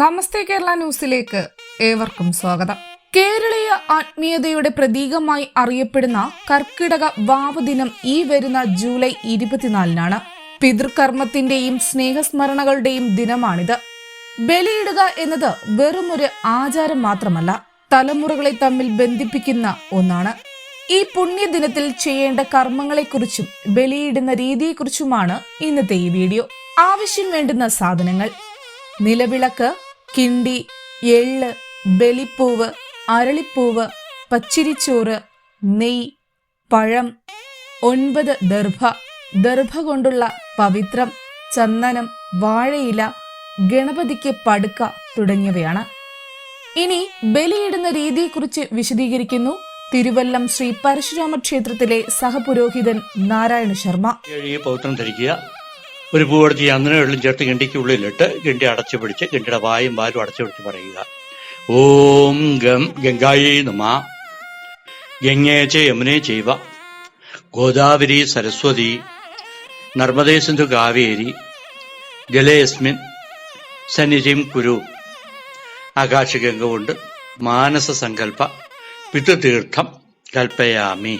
നമസ്തേ കേരള ന്യൂസിലേക്ക് ഏവർക്കും സ്വാഗതം. കേരളീയ ആത്മീയതയുടെ പ്രതീകമായി അറിയപ്പെടുന്ന കർക്കിടക വാവ് ദിനം ഈ വരുന്ന ജൂലൈ ഇരുപത്തിനാലിനാണ് പിതൃകർമ്മത്തിന്റെയും സ്നേഹസ്മരണകളുടെയും ദിനമാണിത്. ബലിയിടുക എന്നത് വെറുമൊരു ആചാരം മാത്രമല്ല തലമുറകളെ തമ്മിൽ ബന്ധിപ്പിക്കുന്ന ഒന്നാണ്. ഈ പുണ്യദിനത്തിൽ ചെയ്യേണ്ട കർമ്മങ്ങളെക്കുറിച്ചും ബലിയിടുന്ന രീതിയെക്കുറിച്ചുമാണ് ഇന്നത്തെ ഈ വീഡിയോ. ആവശ്യം വേണ്ടുന്ന സാധനങ്ങൾ. നിലവിളക്ക് കിണ്ടി എള്ള് ബലിപ്പൂവ് അരളിപ്പൂവ് പച്ചിരിച്ചോറ് നെയ് പഴം ഒൻപത് ദർഭ ദർഭ കൊണ്ടുള്ള പവിത്രം ചന്ദനം വാഴയില ഗണപതിക്ക് പടുക്ക തുടങ്ങിയവയാണ്. ഇനി ബലിയിടുന്ന രീതിയെക്കുറിച്ച് വിശദീകരിക്കുന്നു തിരുവല്ലം ശ്രീ പരശുരാമ ക്ഷേത്രത്തിലെ സഹപുരോഹിതൻ നാരായണ ശർമ്മ. പൗത്രം ധരിക്കുക. ഒരു പൂവെടുത്ത് അങ്ങനെ വെള്ളം ചേർത്ത് ഗണ്ടിക്കുള്ളിലിട്ട് ഗണ്ടി അടച്ചു പിടിച്ച് ഗണ്ടിയുടെ വായും വാലും അടച്ചു പിടിച്ച് പറയുക. ഓം ഗം ഗംഗായേ നമ. ഗംഗേച്ച യമുനേ ചെയ്വ ഗോദാവരി സരസ്വതി. നർമ്മദേ സിന്ധു കാവേരി. ജലയസ്മിൻ സന്നിധിം കുരു. ആകാശഗംഗ കൊണ്ട് മാനസ സങ്കല്പ പിതൃതീർത്ഥം കൽപ്പയാമി.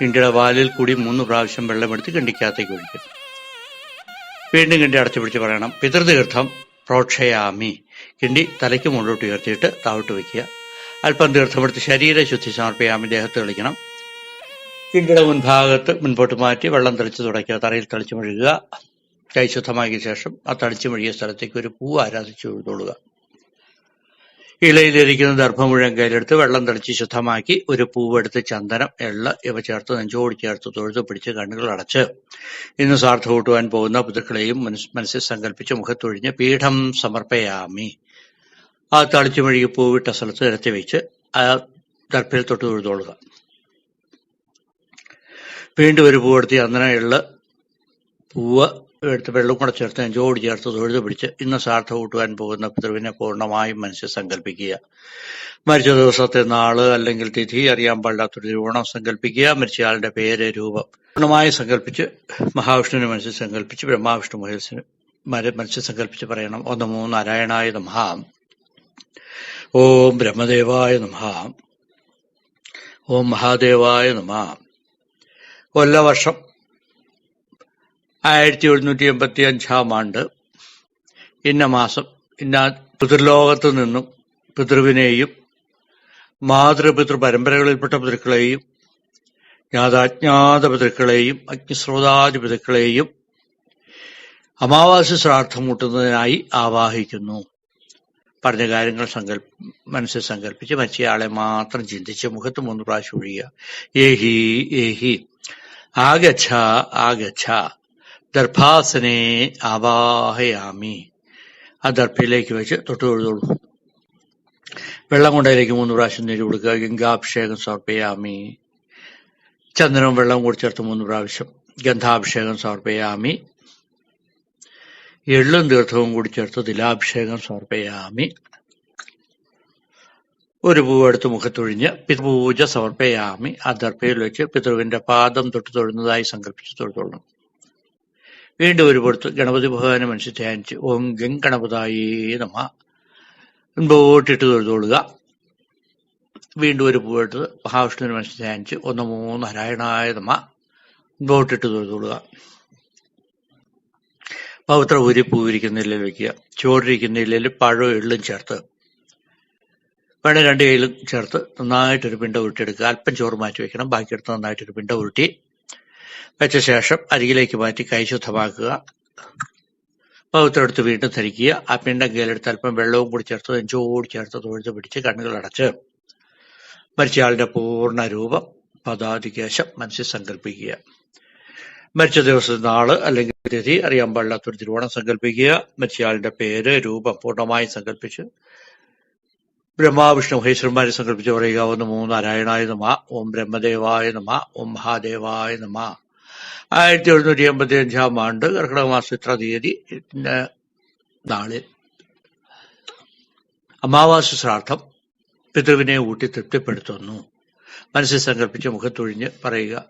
ഇന്ത്യയുടെ വാലിൽ കൂടി മൂന്ന് പ്രാവശ്യം വെള്ളമെടുത്ത് കണ്ടിക്കാത്തേക്ക് ഒഴിക്കും. വീണ്ടും കിണ്ടി അടച്ചു പിടിച്ച് പറയണം. പിതൃതീർത്ഥം പ്രോക്ഷയാമി. കിണ്ടി തലയ്ക്ക് മുകളിലോട്ട് ഉയർത്തിയിട്ട് താവിട്ട് വയ്ക്കുക. അല്പം തീർത്ഥമെടുത്ത് ശരീരശുദ്ധി സമർപ്പിക്കാമി ദേഹത്ത് കളിക്കണം കിണ്ടിയുടെ മുൻഭാഗത്ത് മുൻപോട്ട് മാറ്റി വെള്ളം തെളിച്ച് തുടയ്ക്കുക. തറയിൽ തളിച്ച് മെഴുകുക. കൈ ശുദ്ധമാക്കിയ ശേഷം ആ തളിച്ച് മെഴുകിയ സ്ഥലത്തേക്ക് ഒരു പൂ ആരാധിച്ചു എഴുതൊള്ളുക ഇലയിലിരിക്കുന്ന ദർഭം മുഴുവൻ കയ്യിലെടുത്ത് വെള്ളം തളിച്ച് ശുദ്ധമാക്കി ഒരു പൂവെടുത്ത് ചന്ദനം എള്ള ഇവ ചേർത്ത് നെഞ്ചോട് ചേർത്ത് തൊഴുതു പിടിച്ച് കണ്ണുകൾ അടച്ച്. ഇന്ന് സാർത്ഥ കൂട്ടുവാൻ പോകുന്ന പിതൃക്കളെയും മനസ് മനസ്സിൽ സങ്കല്പിച്ച് മുഖത്തൊഴിഞ്ഞ് പീഠം സമർപ്പയാമി. ആ തളിച്ചു മെഴുകി പൂവിട്ട സ്ഥലത്ത് നിരത്തി വെച്ച് ആ ദർഭയിൽ തൊട്ട് തൊഴുതോളുക. വീണ്ടും ഒരു പൂവെടുത്ത് ചന്ദനം എള്ള് പൂവ് എടുത്ത് വെള്ളം കൂടെ ചേർത്ത് ജോഡി ചേർത്ത് തൊഴുതു പിടിച്ച് ഇന്ന് സാർത്ഥ കൂട്ടുവാൻ പോകുന്ന പിതൃവിനെ പൂർണമായും മനസ്സിൽ സങ്കല്പിക്കുക. മരിച്ച ദിവസത്തെ നാൾ അല്ലെങ്കിൽ തിഥി അറിയാൻ പാടില്ലാത്തൊരു തിരുവോണം സങ്കല്പിക്കുക. മരിച്ചയാളുടെ പേര് രൂപം. പൂർണമായി സങ്കല്പിച്ച് മഹാവിഷ്ണുവിനെ മനസ്സിൽ സങ്കല്പിച്ച് ബ്രഹ്മാവിഷ്ണു മര- മനസ്സിൽ സങ്കല്പിച്ച് പറയണം. ഒന്ന് മൂന്ന് നാരായണായ നമഹാം. ഓം ബ്രഹ്മദേവായ നമഃ ഓം മഹാദേവായ നമഃ കൊല്ലവർഷം ആയിരത്തി എഴുന്നൂറ്റി എൺപത്തി അഞ്ചാം ആണ്ട് ഇന്ന മാസം ഇന്ന പിതൃലോകത്തു നിന്നും പിതൃവിനെയും മാതൃപിതൃ പരമ്പരകളിൽപ്പെട്ട പിതൃക്കളെയും ജ്ഞാതാജ്ഞാത പിതൃക്കളെയും അഗ്നിസ്രോതാദി പിതൃക്കളെയും അമാവാസി ശ്രാദ്ധം കൂട്ടുന്നതിനായി ആവാഹിക്കുന്നു. പറഞ്ഞ കാര്യങ്ങൾ സങ്കല്പ മനസ്സിൽ സങ്കല്പിച്ച് മറ്റേയാളെ മാത്രം ചിന്തിച്ച് മുഖത്ത് മൂന്ന് പ്രാവശ്യം ഒഴിയുക. ഏഹി ഏഹി. ആഗച്ഛ ആഗച്ഛ. ദർഭാസനെ ആവാഹയാമി. ആ ദർഭയിലേക്ക് വെച്ച് തൊട്ട് തൊഴുതോളൂ. വെള്ളം കൊണ്ടതിലേക്ക് മൂന്ന് പ്രാവശ്യം നീര് കൊടുക്കുക. ഗംഗാഭിഷേകം സമർപ്പയാമി. ചന്ദനം വെള്ളം കൂടി ചേർത്ത് മൂന്ന് പ്രാവശ്യം ഗന്ധാഭിഷേകം സമർപ്പയാമി. എള്ളും തീർത്ഥവും കൂടി ചേർത്ത് തിലാഭിഷേകം സമർപ്പയാമി. ഒരു പൂവെടുത്ത് മുഖത്തൊഴിഞ്ഞ് പിതൃപൂജ സമർപ്പയാമി. ആ ദർഭയിൽ വെച്ച് പിതൃവിന്റെ പാദം തൊട്ട് തൊഴുന്നതായി സങ്കല്പിച്ച് തൊഴുതോളണം. വീണ്ടും ഒരു പുറത്ത് ഗണപതി ഭഗവാനെ മനസ്സിൽ ധ്യാനിച്ച് ഓം ഗം ഗണപതായേ നമ. മുൻപോട്ടിട്ട് തൊഴുതോളുക. വീണ്ടും ഒരു പൂവെടുത്ത് മഹാവിഷ്ണുവിനെ മനസ്സിൽ ധ്യാനിച്ച് ഒന്ന് മൂന്ന് നാരായണായ നമ. മുൻപോട്ടിട്ട് തൊഴുതോളുക. പവിത്ര ഊരി പൂവിരിക്കുന്ന ഇല്ലയിൽ വെക്കുക ചുവടിരിക്കുന്ന ഇല്ലയിൽ പഴവും എള്ളും ചേർത്ത് വേണ രണ്ട് കയ്യിലും ചേർത്ത് നന്നായിട്ടൊരു പിണ്ട ഉരുട്ടിയെടുക്കുക. അല്പം ചോറ് മാറ്റി വെക്കണം ബാക്കിയെടുത്ത് നന്നായിട്ടൊരു പിണ്ട ഉരുട്ടി വെച്ച ശേഷം അരികിലേക്ക് മാറ്റി കൈ ശുദ്ധമാക്കുക പവിത്രം എടുത്ത് വീണ്ടും ധരിക്കുക. ആ പിണ്ടം കയ്യിലെടുത്ത് അല്പം വെള്ളവും കൂടി ചേർത്ത് നെഞ്ചോട് ചേർത്ത് തൊഴുത്ത് പിടിച്ച് കണ്ണുകൾ അടച്ച് മരിച്ചയാളുടെ പൂർണ രൂപം പദാധികേശം മനസ്സിൽ സങ്കല്പിക്കുക മരിച്ച ദിവസം നാൾ അല്ലെങ്കിൽ തിഥി അറിയാൻ പാടില്ലാത്തൊരു തിരുവോണം സങ്കല്പിക്കുക മരിച്ചയാളുടെ പേര് രൂപം പൂർണമായും സങ്കല്പിച്ച് ബ്രഹ്മാവിഷ്ണു മഹേശ്വരന്മാരെ സങ്കല്പിച്ച് പറയുക. ഒന്ന് മൂന്ന് നാരായണായ നമ ഓം ബ്രഹ്മദേവായ നമ ഓം മഹാദേവായ നമ. ആയിരത്തി എഴുന്നൂറ്റി എൺപത്തി അഞ്ചാം ആണ്ട് കർക്കിടക മാസം ഇത്ര തീയതി നാളിൽ. അമാവാസ ശ്രാദ്ധം പിതൃവിനെ ഊട്ടി തൃപ്തിപ്പെടുത്തുന്നു. മനസ്സിൽ സങ്കല്പിച്ച് മുഖത്തൊഴിഞ്ഞ് പറയുക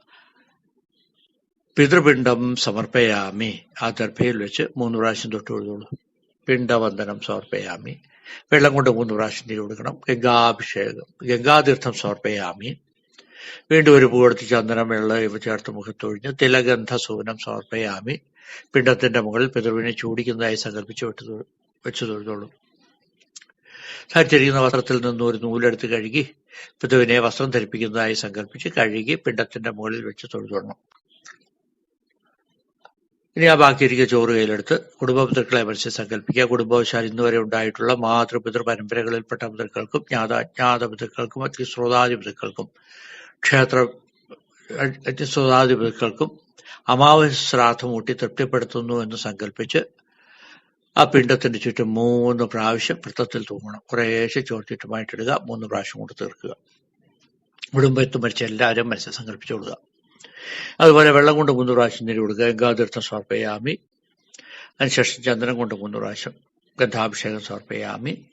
പിതൃപിണ്ഡം സമർപ്പയാമി. ആ ദർഭയിൽ വെച്ച് മൂന്ന് പ്രാവശ്യം തൊട്ട് എഴുതുള്ളൂ. പിണ്ടവന്ദനം സമർപ്പയാമി. വെള്ളം കൊണ്ട് മൂന്ന് പ്രാവശ്യം തീ കൊടുക്കണം. ഗംഗാഭിഷേകം ഗംഗാതീർത്ഥം സമർപ്പയാമി. വീണ്ടും ഒരു പൂവെടുത്ത് ചന്ദനം വെള്ളം ഇവ ചേർത്ത് മുഖത്തൊഴിഞ്ഞ് തിലഗന്ധ സൂനം സമർപ്പയാമി. പിണ്ടത്തിന്റെ മുകളിൽ പിതൃവിനെ ചൂടിക്കുന്നതായി സങ്കല്പിച്ച് വിട്ടു വെച്ചു തൊഴുതോളും. ധരിച്ചിരിക്കുന്ന വസ്ത്രത്തിൽ നിന്ന് ഒരു നൂലെടുത്ത് കഴുകി പിതുവിനെ വസ്ത്രം ധരിപ്പിക്കുന്നതായി സങ്കല്പിച്ച് കഴുകി പിണ്ടത്തിന്റെ മുകളിൽ വെച്ച് തൊഴുതൊള്ളണം ഇനി ആ ബാക്കിയിരിക്കുന്ന ചോറ് കയ്യിലെടുത്ത് കുടുംബ പിതൃക്കളെ മനസ്സിൽ സങ്കല്പിക്കുക. കുടുംബവശാൽ ഇന്നുവരെ ഉണ്ടായിട്ടുള്ള മാതൃപിതൃ പരമ്പരകളിൽപ്പെട്ട പിതൃക്കൾക്കും ജ്ഞാത അജ്ഞാത പിതൃക്കൾക്കും അതിശ്രോതാദി പിതൃക്കൾക്കും ക്ഷേത്ര സ്വതാധിപതികൾക്കും അമാവാസ്യ ശ്രാദ്ധം ഊട്ടി തൃപ്തിപ്പെടുത്തുന്നു എന്ന് സങ്കല്പിച്ച് ആ പിണ്ടത്തിന്റെ ചുറ്റും മൂന്ന് പ്രാവശ്യം വൃത്തത്തിൽ തൂങ്ങണം. കുറേശ്ശെ ചോർത്തിട്ടുമായിട്ടിടുക മൂന്ന് പ്രാവശ്യം കൊണ്ട് തീർക്കുക. കുടുംബത്ത് മരിച്ച എല്ലാവരും മനസ്സിൽ സങ്കല്പിച്ചു കൊടുക്കുക. അതുപോലെ വെള്ളം കൊണ്ട് മൂന്ന് പ്രാവശ്യം നീര് കൊടുക്കുക. ഗംഗാതീർത്ഥം സമർപ്പയാമി. അതിനുശേഷം ചന്ദനം കൊണ്ട് മൂന്ന് പ്രാവശ്യം ഗന്ധാഭിഷേകം സമർപ്പയാമി.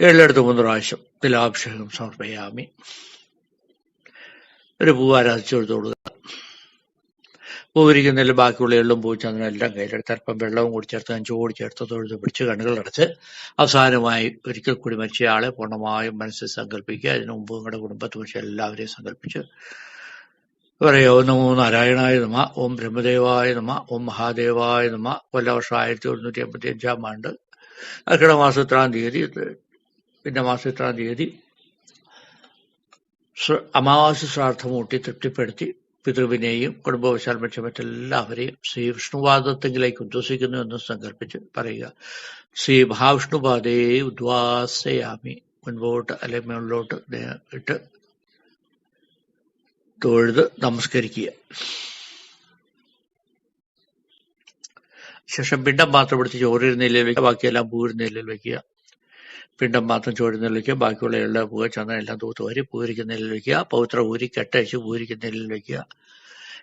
എള്ളെടുത്ത് മൂന്ന് പ്രാവശ്യം തിലാഭിഷേകം സമർപ്പയാമി. ഒരു പൂവാരാധിച്ചു കൊടുത്തു കൊടുക്കുക. പൂവിരിക്കുന്നതിൽ ബാക്കിയുള്ള എള്ളും പൂച്ചന്ദ്രനും എല്ലാം കയ്യിലെടുത്ത് അല്പം വെള്ളവും കൂടി ചേർത്ത് അഞ്ചോടി ചേർത്ത് തൊഴുത് പിടിച്ച് കണ്ണുകൾ അടച്ച് അവസാനമായി ഒരിക്കൽ കൂടി മരിച്ചയാളെ പൂർണമായും മനസ്സിൽ സങ്കല്പിക്കുക. അതിനു മുമ്പ് നിങ്ങളുടെ കുടുംബത്തെ കുറിച്ച് എല്ലാവരെയും സങ്കല്പിച്ച് പറയോ നമോ നാരായണായ നമ ഓം ബ്രഹ്മദേവായ നമ ഓം മഹാദേവായ നമ. കൊല്ലവർഷം ആയിരത്തി ഒരുന്നൂറ്റി എൺപത്തി അഞ്ചാം ആണ്ട്. കർക്കിടക മാസം ഇത്രാം തീയതി. പിന്നെ മാസം ഇത്രാം തീയതി ശ്ര- അമാവാസ്യ ശ്രാദ്ധം ഊട്ടി തൃപ്തിപ്പെടുത്തി പിതൃവിനെയും കുടുംബവശാൽ പക്ഷേ മറ്റെല്ലാവരെയും ശ്രീ വിഷ്ണുവാദത്തെങ്കിലേക്ക് ഉദ്വസിക്കുന്നു എന്ന് സങ്കല്പിച്ച് പറയുക. ശ്രീ മഹാവിഷ്ണുപാതയെ ഉദ്വാസയാമി മുൻപോട്ട് അല്ലെ മുകളിലോട്ട് ഇട്ട് തൊഴുത് നമസ്കരിക്കുക. ശേഷം പിണ്ടം മാത്രം എടുത്ത് നിലയിൽ വെക്കുക ബാക്കിയെല്ലാം പൂരിരുന്നതിൽ വെക്കുക പിണ്ടം മാത്രം വെക്കുക ബാക്കിയുള്ള എല്ലാ പൂവ ചന്ദനം എല്ലാം തൂത്ത് വരി പൂരിക്കുന്നതിൽ വെക്കുക പൗത്ര ഊരി കെട്ടയച്ച് പൂരിക്കുന്നതിൽ വെക്കുക.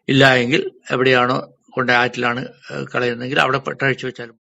ഇല്ല എങ്കിൽ എവിടെയാണോ കൊണ്ട് ആറ്റിലാണ് കളയുന്നതെങ്കിൽ അവിടെ പെട്ടഴിച്ച് വെച്ചാലും